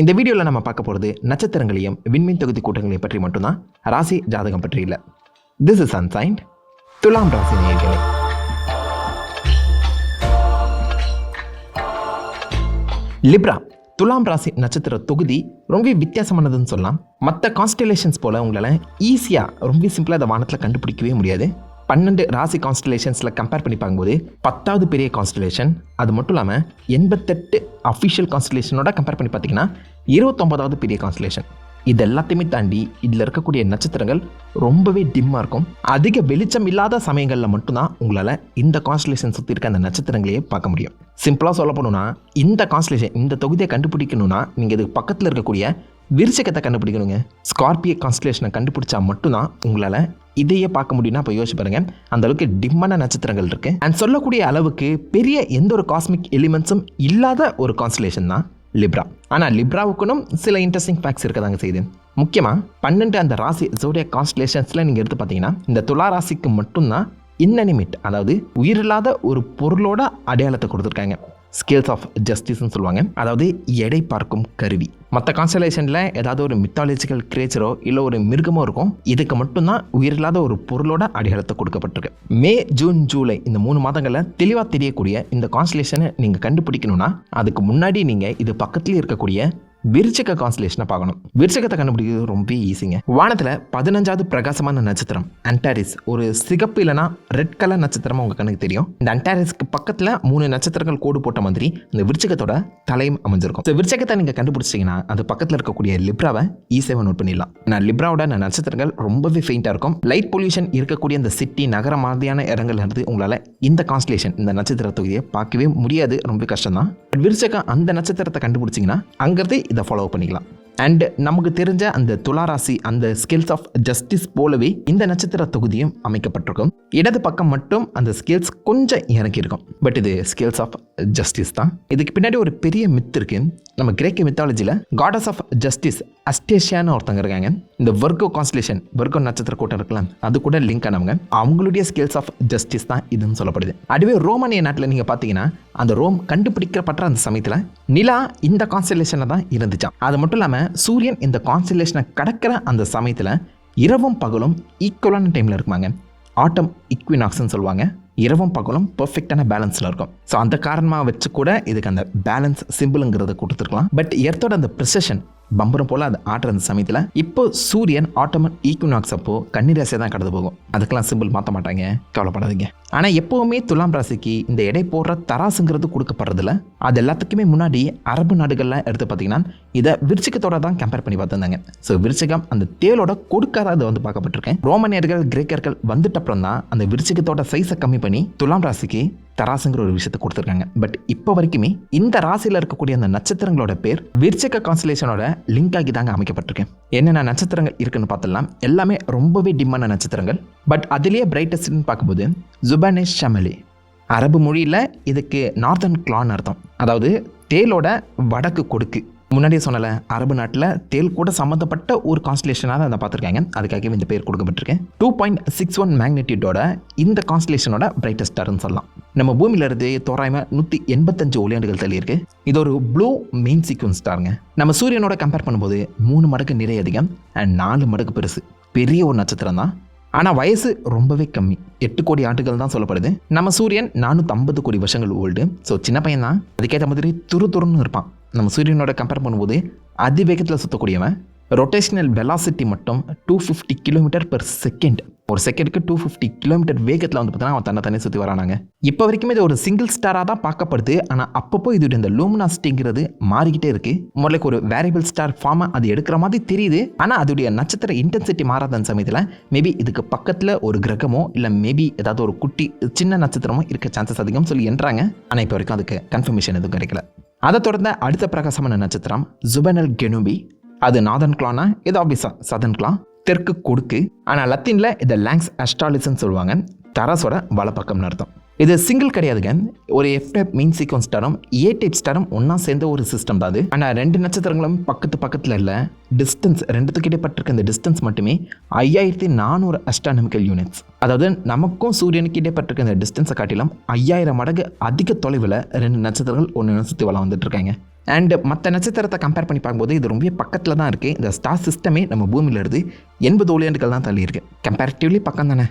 இந்த வீடியோவில் நம்ம பார்க்க போகிறது நட்சத்திரங்களையும் விண்மீன் தொகுதி கூட்டங்களையும் பற்றி மட்டும்தான். ராசி ஜாதகம் பற்றி இல்லை. திஸ் இஸ் அன்சைன்ட் துலாம் ராசி நேயர்களே. லிப்ரா துலாம் ராசி நட்சத்திர தொகுதி ரொம்ப வித்தியாசமானதுன்னு சொல்லலாம். மற்ற கான்ஸ்டலேஷன்ஸ் போல் உங்களால் ஈஸியாக ரொம்ப சிம்பிளாக அதை வானத்தில் கண்டுபிடிக்கவே முடியாது. பன்னெண்டு ராசி கான்ஸ்டலேஷன்ஸில் கம்பேர் பண்ணி பார்க்கும்போது பத்தாவது பெரிய கான்ஸ்டலேஷன் அது மட்டும் இல்லாமல் எண்பத்தெட்டு அஃபிஷியல் கான்ஸ்டலேஷனோட கம்பேர் பண்ணி பார்த்தீங்கன்னா இருபத்தொம்பதாவது பெரிய கான்ஸ்டலேஷன் இது எல்லாத்தையுமே தாண்டி இதில் இருக்கக்கூடிய நட்சத்திரங்கள் ரொம்பவே டிம்மாக இருக்கும். அதிக வெளிச்சம் இல்லாத சமயங்களில் மட்டும்தான் உங்களால் இந்த கான்ஸ்டலேஷன் சுற்றி இருக்க அந்த நட்சத்திரங்களையே பார்க்க முடியும். சிம்பிளாக சொல்ல போகணுன்னா இந்த கான்ஸ்டலேஷன் இந்த தொகுதியை கண்டுபிடிக்கணும்னா நீங்கள் இதுக்கு பக்கத்தில் இருக்கக்கூடிய விருச்சகத்தை கண்டுபிடிக்கணுங்க. ஸ்கார்பியோ கான்ஸ்டலேஷனை கண்டுபிடிச்சா மட்டும்தான் உங்களால் இதையே பார்க்க முடியும்னா இப்போ யோசிச்சு பாருங்க. அந்த அளவுக்கு டிம்மான நட்சத்திரங்கள் இருக்கு. அண்ட் சொல்லக்கூடிய அளவுக்கு பெரிய எந்த ஒரு காஸ்மிக் எலிமெண்ட்ஸும் இல்லாத ஒரு கான்ஸ்டலேஷன் தான் லிப்ரா ஆனால் லிப்ராவுக்குனும் சில இன்ட்ரெஸ்டிங் ஃபேக்ட்ஸ் இருக்கதாங்க செய்யுது. முக்கியமாக பன்னெண்டு அந்த ராசி ஜோடியா கான்ஸ்டலேஷன்ஸில் நீங்கள் எடுத்து பார்த்தீங்கன்னா இந்த துலா ராசிக்கு மட்டும்தான் இன்னனிமிட் அதாவது உயிரில்லாத ஒரு பொருளோட அடையாளத்தை கொடுத்துருக்காங்க. ஸ்கேல்ஸ் ஆஃப் ஜஸ்டிஸ்னு சொல்லுவாங்க. அதாவது எடை பார்க்கும் கருவி. மற்ற கான்ஸ்டலேஷனில் ஏதாவது ஒரு மித்தாலஜிக்கல் கிரேச்சரோ இல்லை ஒரு மிருகமோ இருக்கும். இதுக்கு மட்டும்தான் உயிரில்லாத ஒரு பொருளோட அடையாளத்தை கொடுக்கப்பட்டிருக்கு. மே ஜூன் ஜூலை இந்த மூணு மாதங்களில் தெளிவாக தெரியக்கூடிய இந்த கான்ஸ்டலேஷனை நீங்கள் கண்டுபிடிக்கணும்னா அதுக்கு முன்னாடி நீங்கள் இது பக்கத்துலேயே இருக்கக்கூடிய விருச்சக கான்ஸ்டலேஷனை பார்க்கணும். விருச்சகத்தை கண்டுபிடிக்கிறது ரொம்ப ஈஸிங்க வானத்தில் பதினஞ்சாவது பிரகாசமான நட்சத்திரம் அண்டாரிஸ் ஒரு சிகப்பு இல்லைனா ரெட் கலர் நட்சத்திரமா உங்க கண்ணுக்கு தெரியும். இந்த அண்டாரிஸ்க்கு பக்கத்தில் மூணு நட்சத்திரங்கள் கோடு போட்ட மாதிரி இந்த விருச்சகத்தோட தலையும் அமைஞ்சிருக்கும். ஸோ விருச்சகத்தை நீங்கள் கண்டுபிடிச்சிங்கன்னா அது பக்கத்தில் இருக்கக்கூடிய லிப்ராவை ஈஸியாக நோட் பண்ணிடலாம். நான் லிப்ராவோட அந்த நட்சத்திரங்கள் ரொம்பவே ஃபெயிண்டாக இருக்கும். லைட் பொல்யூஷன் இருக்கக்கூடிய இந்த சிட்டி நகர மாதிரியான இடங்கள்ல இருந்து உங்களால் இந்த கான்ஸ்டலேஷன் இந்த நட்சத்திர தொகுதியை பார்க்கவே முடியாது. ரொம்ப கஷ்டம் தான் விருச்சகம் அந்த நட்சத்திரத்தை கண்டுபிடிச்சிங்கன்னா அங்கிருந்து இதை ஃபாலோ பண்ணிக்கலாம். அண்ட் நமக்கு தெரிஞ்ச அந்த துளாராசி அந்த ஸ்கில்ஸ் ஆஃப் ஜஸ்டிஸ் போலவே இந்த நட்சத்திர தொகுதியும் அமைக்கப்பட்டிருக்கும். இடது பக்கம் மட்டும் அந்த ஸ்கில்ஸ் கொஞ்சம் இறங்கியிருக்கும். பட் இது ஸ்கில்ஸ் ஆஃப் ஜஸ்டிஸ் தான். இதுக்கு பின்னாடி ஒரு பெரிய மித் இருக்கு. நம்ம கிரேக்க மித்தாலஜியில் காடஸ் ஆஃப் ஜஸ்டிஸ் அஸ்டேஷியான்னு ஒருத்தங்க இருக்காங்க. இந்த வர்க்கோ கான்ஸ்டலேஷன் வர்கோ நட்சத்திர கூட்டம் இருக்கலாம் அது கூட லிங்க் ஆனவங்க. அவங்களுடைய ஸ்கில்ஸ் ஆஃப் ஜஸ்டிஸ் தான் இதுன்னு சொல்லப்படுது. அதுவே ரோமானிய நாட்டில் நீங்கள் பார்த்தீங்கன்னா அந்த ரோம் கண்டுபிடிக்கப்பட்ட அந்த சமயத்தில் நிலா இந்த கான்ஸ்டலேஷனில் தான் இருந்துச்சாம். அது மட்டும் இல்லாமல் சூரியன் இந்த கான்ஸ்டலேஷனை கடக்கிற அந்த சமயத்தில் இரவும் பகலும் ஈக்குவலான டைமில் இருக்குமாங்க. ஆட்டம் இக்வினாக்ஸ்னு சொல்லுவாங்க. இரவும் பகலும் பர்ஃபெக்டான பேலன்ஸில் இருக்கும். ஸோ அந்த காரணமாக வச்சு கூட இதுக்கு அந்த பேலன்ஸ் சிம்பிளுங்கிறத கொடுத்துருக்கலாம். பட் எர்த்தோட அந்த ப்ரிசஷன் பம்பரம் போல் அது ஆடுற அந்த சமயத்தில் இப்போ சூரியன் ஆட்டோமன் ஈக்குனாக்ஸ் அப்போ கன்னிராசியாக தான் கடந்து போகும். அதுக்கெல்லாம் சிம்பிள் மாற்ற மாட்டாங்க. கவலைப்படாதீங்க. ஆனால் எப்போவுமே துலாம் ராசிக்கு இந்த எடை போடுற தராசுங்கிறது கொடுக்கப்படுறதில்ல. அது எல்லாத்துக்குமே முன்னாடி அரபு நாடுகளில் எடுத்து பார்த்தீங்கன்னா இதை விருச்சிகத்தோட தான் கம்பேர் பண்ணி பார்த்துருந்தாங்க. ஸோ விருச்சிகம் அந்த தேலோட கொடுக்காத அதை வந்து பார்க்கப்பட்டிருக்கேன். ரோமனியர்கள் கிரேக்கர்கள் வந்துட்டப்புறம் தான் அந்த விருச்சிகத்தோட சைஸை கம்மி பண்ணி துலாம் ராசிக்கு தராசுங்கிற ஒரு விஷயத்தை கொடுத்துருக்காங்க. பட் இப்போ வரைக்குமே இந்த ராசியில் இருக்கக்கூடிய அந்த நட்சத்திரங்களோட பேர் விர்ச்சக கான்சலேஷனோட லிங்க் ஆகி தாங்க அமைக்கப்பட்டிருக்கேன் என்னென்ன நட்சத்திரங்கள் இருக்குன்னு பார்த்தலாம் எல்லாமே ரொம்பவே டிம்மான நட்சத்திரங்கள். பட் அதுலேயே பிரைட்டஸ்ட்னு பார்க்கும்போது ஜுபானேஷ் ஷமலி அரபு மொழியில் இதுக்கு நார்த்தன் கிளான் அர்த்தம். அதாவது தேலோட வடக்கு கொடுக்கு. முன்னாடியே சொன்னல அரபு நாட்டில் தேல் கூட சம்மந்தப்பட்ட ஒரு கான்ஸ்டலேஷனாக தான் அதை பார்த்துருக்காங்க. அதுக்காகவே இந்த பேர் கொடுக்கப்பட்டிருக்கேன். டூ பாயிண்ட் சிக்ஸ் ஒன் மேக்னெட்டியூடோட இந்த கான்ஸ்டலேஷனோட பிரைட்டஸ்ட் ஸ்டார்னு சொல்லலாம். நம்ம பூமியிலிருந்து தோராயமாக நூற்றி எண்பத்தஞ்சு ஒளியாண்டுகள் தள்ளி இருக்கு இது ஒரு ப்ளூ மெயின் சீக்வன்ஸ் ஸ்டாருங்க நம்ம சூரியனோட கம்பேர் பண்ணும்போது மூணு மடங்கு நிறைய அதிகம் அண்ட் நாலு மடங்கு பெருசு. பெரிய ஒரு நட்சத்திரம் தான். ஆனால் வயசு ரொம்பவே கம்மி. எட்டு கோடி ஆண்டுகள் தான் சொல்லப்படுது. நம்ம சூரியன் நானூற்றம்பது கோடி வருஷங்கள் ஓல்டு. ஸோ சின்ன பையன் தான். அதுக்கேற்ற மாதிரி துரு துருன்னு இருப்பான். நம்ம சூரியனோட கம்பேர் பண்ணும்போது அதிவேகத்தில் சுற்றக்கூடியவன் ரொட்டேஷனல் வெலாசிட்டி மட்டும் two fifty kilometre per second ஒரு செகண்டுக்கு டூ ஃபிஃப்டி கிலோமீட்டர் வேகத்தில் வந்து பார்த்தீங்கன்னா அவன் தன்னை தண்ணி சுற்றி வரானாங்க. இப்போ வரைக்கும் இது ஒரு சிங்கிள் ஸ்டாராக தான் பார்க்கப்படுது. ஆனால் அப்பப்போ இது இந்த லூமினாசிட்டிங்கிறது மாறிக்கிட்டே இருக்குது முதல்ல ஒரு வேரியபிள் ஸ்டார் ஃபார்மை அது எடுக்கிற மாதிரி தெரியுது. ஆனால் அதோடைய நட்சத்திர இன்டென்சிட்டி மாறாத சமயத்தில் மேபி இதுக்கு பக்கத்தில் ஒரு கிரகமோ இல்லை மேபி ஏதாவது ஒரு குட்டி சின்ன நட்சத்திரமோ இருக்க சான்சஸ் அதிகம் சொல்லி என்றாங்க. ஆனால் இப்போ வரைக்கும் அதுக்கு கன்ஃபர்மேஷன் எதுவும் கிடைக்கல. அதை தொடர்ந்த அடுத்த பிரகாசமான நட்சத்திரம் ஜுபனல் கெனுபி அது நாதன் கிளானா இது ஆப்வியஸா சதன் கிளா தெற்கு கொடுக்கு. ஆனால் லத்தீனில் இதை லேங்ஸ் அஸ்ட்ராலிசன் சொல்லுவாங்க. தராசோட வலப்பக்கம்னு அர்த்தம் இது சிங்கிள் கிடையாதுங்க. ஒரு எஃப் டைப் மீன் சீக்வன்ஸ் ஸ்டாரும் ஏ டைப் ஸ்டாரும் ஒன்றா சேர்ந்த ஒரு சிஸ்டம் தான் அது. ஆனால் ரெண்டு நட்சத்திரங்களும் பக்கத்து பக்கத்தில் இல்லை. டிஸ்டன்ஸ் ரெண்டுத்துக்கு இடைப்பட்டிருக்க இந்த டிஸ்டன்ஸ் மட்டுமே ஐயாயிரத்தி நானூறு அஸ்ட்ரானமிக்கல் யூனிட்ஸ் அதாவது நமக்கும் சூரியனுக்கு இடைப்பட்டிருக்க இந்த டிஸ்டன்ஸை காட்டிலும் ஐயாயிரம் மடங்கு அதிக தொலைவில் ரெண்டு நட்சத்திரங்கள் ஒன்று சுற்றி வளம் வந்துட்டு இருக்காங்க. அண்ட் மற்ற நட்சத்திரத்தை கம்பேர் பண்ணி பார்க்கும்போது இது ரொம்ப பக்கத்தில் தான் இருக்குது இந்த ஸ்டார் சிஸ்டமே நம்ம பூமியில் இருந்து எண்பது ஒளியாண்டுகள் தான் தள்ளி இருக்குது கம்பேரிட்டிவ்லி பக்கம் தானே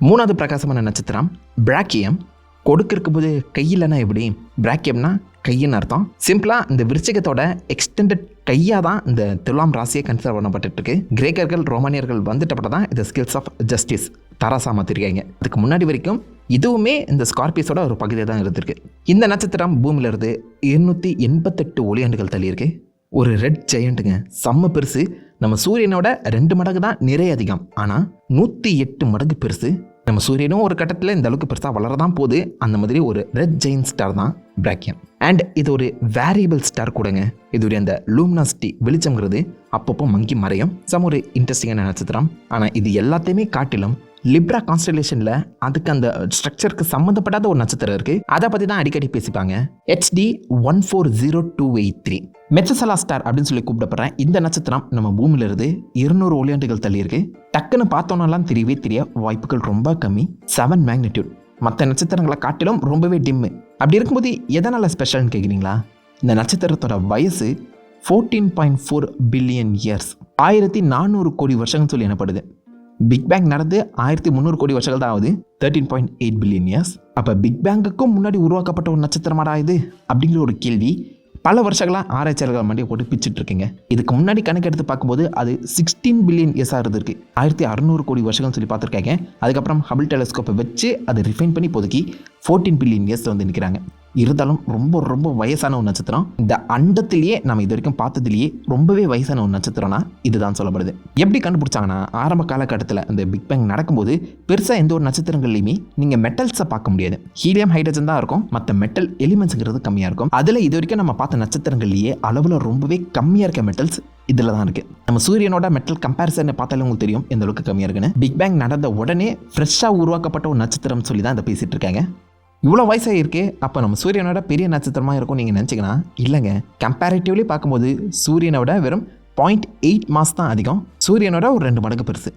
மூணாவது பிரகாசமான நட்சத்திரம் பிராக்கியம். கொடுக்கு இருக்கும்போது கையில்னா எப்படி? பிராக்கியம்னா கையின்னு அர்த்தம். சிம்பிளாக இந்த விருச்சிகத்தோட எக்ஸ்டெண்டட் கையாக தான் இந்த துலாம் ராசியை கன்சிடர் பண்ணப்பட்டுருக்கு கிரேக்கர்கள் ரோமானியர்கள் வந்துட்டப்பட்ட தான் இந்த ஸ்கில்ஸ் ஆஃப் ஜஸ்டிஸ் தராசா மாற்றிருக்காங்க அதுக்கு முன்னாடி வரைக்கும் இதுவுமே இந்த ஸ்கார்பியஸோட ஒரு பகுதியாக தான் இருந்திருக்கு. இந்த நட்சத்திரம் பூமியில இருந்து இருநூற்றி எண்பத்தெட்டு ஒளியாண்டுகள் தள்ளியிருக்கு. ஒரு ரெட் ஜெயண்ட்டுங்க செம்ம பெருசு. நம்ம சூரியனோட ரெண்டு மடங்கு தான் நிறைய அதிகம். ஆனால் நூற்றி எட்டு மடங்கு பெருசு. நம்ம சூரியனும் ஒரு கட்டத்தில் இந்த அளவுக்கு பெருசாக வளரதான் போகுது. அந்த மாதிரி ஒரு ரெட் ஜெயின் ஸ்டார் தான் பிராக்கியம் அண்ட் இது ஒரு வேரியபிள் ஸ்டார் கூடங்க. இதோடைய அந்த லூமினாசிட்டி வெளிச்சம்ங்கிறது அப்பப்போ மங்கி மறையும். சம் ஒரு இன்ட்ரெஸ்டிங்கான நட்சத்திரம். ஆனால் இது எல்லாத்தையுமே காட்டிலும் லிப்ரா கான்ஸ்டலேஷனில் அதுக்கு அந்த ஸ்ட்ரக்சருக்கு சம்மந்தப்படாத ஒரு நட்சத்திரம் இருக்குது அதை பற்றி தான் அடிக்கடி பேசிப்பாங்க. HD one four zero two eight three மெச்சசலா star அப்படின்னு சொல்லி கூப்பிடப்படுறேன் இந்த நட்சத்திரம் நம்ம பூமியிலிருந்து இருநூறு ஒளியாண்டுகள் தள்ளி இருக்கு. டக்குன்னு பார்த்தோன்னெல்லாம் தெரியவே தெரிய வாய்ப்புகள் ரொம்ப கம்மி. செவன் மேக்னிடியூட் மற்ற நட்சத்திரங்களை காட்டிலும் ரொம்பவே டிம்மு அப்படி இருக்கும்போது எதனால் ஸ்பெஷல்னு கேட்குறீங்களா இந்த நட்சத்திரத்தோட வயசு fourteen point four billion years ஆயிரத்தி நானூறு கோடி வருஷங்கள் சொல்லி எனப்படுது பிக் பேங் நடந்து ஆயிரத்தி முந்நூறு கோடி வருஷங்கள் தான் ஆகுது. Thirteen point eight billion years அப்போ பிக் பேங்குக்கும் முன்னாடி உருவாக்கப்பட்ட ஒரு நட்சத்திரமாடா இது? அப்படிங்கிற ஒரு கேள்வி பல வருஷங்களாக ஆராய்ச்சியாளர்கள் மண்டியை போட்டு பிச்சுட்டு இருக்கீங்க. இதுக்கு முன்னாடி கணக்கு எடுத்து பார்க்கும்போது அது சிக்ஸ்டீன் பில்லியன் இயர்ஸாக இருந்திருக்கு. ஆயிரத்தி அறநூறு கோடி வருஷங்கள்னு சொல்லி பார்த்துருக்காங்க. அதுக்கப்புறம் ஹபிள் டெலஸ்கோப்பை வச்சு அதை ரிஃபைன் பண்ணி இப்போதைக்கு ஃபோர்டீன் பில்லியன் இயர்ஸ் வந்து நிற்கிறாங்க இருந்தாலும் ரொம்ப ரொம்ப வயசான ஒரு நட்சத்திரம். இந்த அண்டத்திலேயே நம்ம இது வரைக்கும் பார்த்ததுலேயே ரொம்பவே வயசான ஒரு நட்சத்திரம்னா இதுதான் சொல்லப்படுது. எப்படி கண்டுபிடிச்சாங்கன்னா ஆரம்ப காலகட்டத்தில் இந்த பிக் பேங் நடக்கும்போது பெருசாக எந்த ஒரு நட்சத்திரங்கள்லையுமே நீங்கள் மெட்டல்ஸை பார்க்க முடியாது. ஹீலியம் ஹைட்ரஜன் தான் இருக்கும். மற்ற மெட்டல் எலிமெண்ட்ஸுங்கிறது கம்மியாக இருக்கும். அதில் இது வரைக்கும் நம்ம பார்த்த நட்சத்திரங்கள்லேயே அளவில் ரொம்பவே கம்மியாக இருக்க மெட்டல்ஸ் இதில் தான் இருக்குது நம்ம சூரியனோட மெட்டல் கம்பேரிசன் பார்த்தாலே உங்களுக்கு தெரியும் எந்த அளவுக்கு கம்மியாக இருக்குன்னு. பிக் பேங் நடந்த உடனே ஃப்ரெஷ்ஷாக உருவாக்கப்பட்ட ஒரு நட்சத்திரம் சொல்லி தான் இதை பேசிகிட்டு இருக்காங்க. இவ்வளோ வயசாக இருக்கே அப்போ நம்ம சூரியனோட பெரிய நட்சத்திரமாக இருக்கும் நீங்கள் நினச்சிங்கன்னா இல்லைங்க. கம்பேரிட்டிவ்லி பார்க்கும்போது சூரியனை விட வெறும் பாயிண்ட் எயிட் மாஸ் தான் அதிகம். சூரியனோட ஒரு ரெண்டு மடங்கு பெருசு.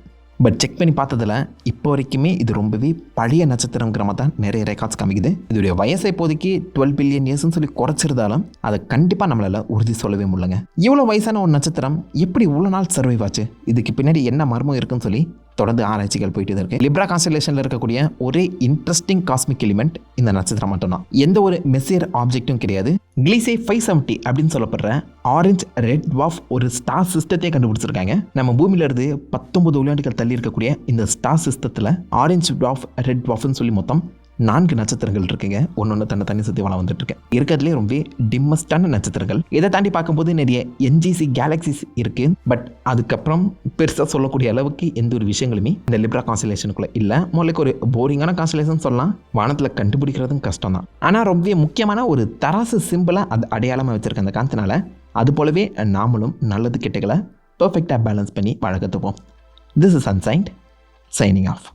பட் செக் பண்ணி பார்த்ததுல இப்போ வரைக்குமே இது ரொம்பவே பழைய நட்சத்திரங்கிற மாதிரி தான் நிறைய ரெக்கார்ட்ஸ் காமிக்குது. இதோடைய வயசை இப்போதைக்கு டுவெல் பில்லியன் இயர்ஸ்னு சொல்லி குறைச்சிருந்தாலும் அதை கண்டிப்பாக நம்மளால் உறுதி சொல்லவே முடியலங்க. இவ்வளோ வயசான ஒரு நட்சத்திரம் எப்படி இவ்வளோ நாள் சர்வைவ் ஆச்சு? இதுக்கு பின்னாடி என்ன மர்மம் இருக்குன்னு சொல்லி தொடர்ந்து ஆராய்ச்சிகள் போயிட்டு தான் இருக்கு லிப்ரா கான்ஸ்டலேஷனில் இருக்கக்கூடிய ஒரே இன்ட்ரெஸ்டிங் காஸ்மிக் எலிமெண்ட் இந்த நட்சத்திரம் மட்டும்தான். எந்த ஒரு மெசியர் ஆப்ஜெக்ட்டும் கிடையாது. கிளீசே ஃபைவ் செவன்ட்டி அப்படின்னு சொல்லப்படுற ஆரஞ்ச் ரெட் வாஃப் ஒரு ஸ்டார் சிஸ்டத்தை கண்டுபிடிச்சிருக்காங்க. நம்ம பூமியில இருந்து பத்தொன்பது விளையாட்டுகள் தள்ளி இருக்கக்கூடிய இந்த ஸ்டார் சிஸ்டத்தில் ஆரஞ்ச் வாஃப் ரெட் வாஃப்னு சொல்லி மொத்தம் நான்கு நட்சத்திரங்கள் இருக்குங்க. ஒன்று ஒன்று தன்னை தண்ணி சுற்றி வளம் வந்துட்டு இருக்கேன் இருக்கிறதுலே ரொம்ப டிம்மஸ்டான நட்சத்திரங்கள். இதை தாண்டி பார்க்கும்போது நிறைய என்ஜிசி கேலக்சிஸ் இருக்கு. பட் அதுக்கப்புறம் பெருசாக சொல்லக்கூடிய அளவுக்கு எந்த ஒரு விஷயங்களுமே இந்த லிப்ரா கான்சலேஷனுக்குள்ள இல்லை. முதலுக்கு ஒரு போரிங்கான கான்சலேஷன் சொல்லலாம். வானத்தில் கண்டுபிடிக்கிறதும் கஷ்டம் தான். ஆனால் ரொம்ப முக்கியமான ஒரு தராசு சிம்பிளாக அது அடையாளமாக வச்சிருக்க அந்த காந்தனால அது போலவே நாமளும் நல்லது கெட்டகளை பர்ஃபெக்டாக பேலன்ஸ் பண்ணி வழக்கத்துப்போம். This is ancient signing of